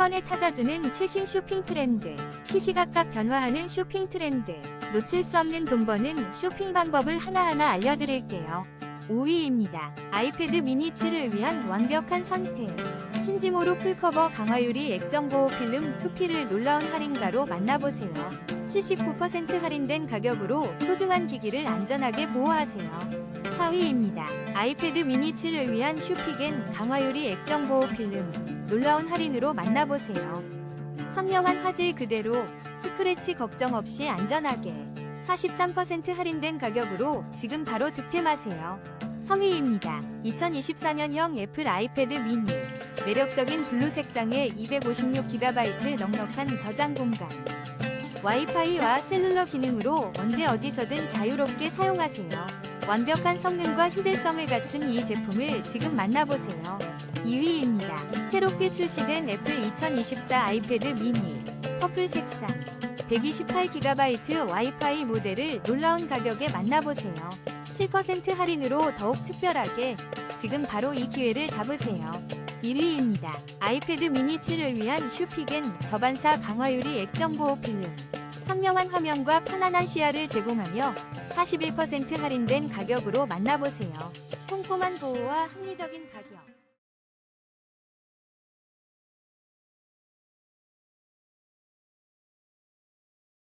번에 찾아주는 최신 쇼핑 트렌드, 시시각각 변화하는 쇼핑 트렌드, 놓칠 수 없는 돈 버는 쇼핑 방법을 하나하나 알려드릴게요. 5위입니다. 아이패드 미니 7을 위한 완벽한 선택. 신지모로 풀커버 강화유리 액정보호 필름 2P를 놀라운 할인가로 만나보세요. 79% 할인된 가격으로 소중한 기기를 안전하게 보호하세요. 4위입니다. 아이패드 미니 7을 위한 슈피겐 강화유리 액정보호 필름 놀라운 할인으로 만나보세요. 선명한 화질 그대로 스크래치 걱정 없이 안전하게 43% 할인된 가격으로 지금 바로 득템하세요. 3위입니다. 2024년형 애플 아이패드 미니 매력적인 블루 색상의 256GB 넉넉한 저장 공간 와이파이와 셀룰러 기능으로 언제 어디서든 자유롭게 사용하세요. 완벽한 성능과 휴대성을 갖춘 이 제품을 지금 만나보세요. 2위입니다. 새롭게 출시된 애플 2024 아이패드 미니 퍼플 색상 128GB 와이파이 모델을 놀라운 가격에 만나보세요. 7% 할인으로 더욱 특별하게 지금 바로 이 기회를 잡으세요. 1위입니다. 아이패드 미니 7을 위한 슈피겐 저반사 강화유리 액정보호 필름 선명한 화면과 편안한 시야를 제공하며 41% 할인된 가격으로 만나보세요. 꼼꼼한 보호와 합리적인 가격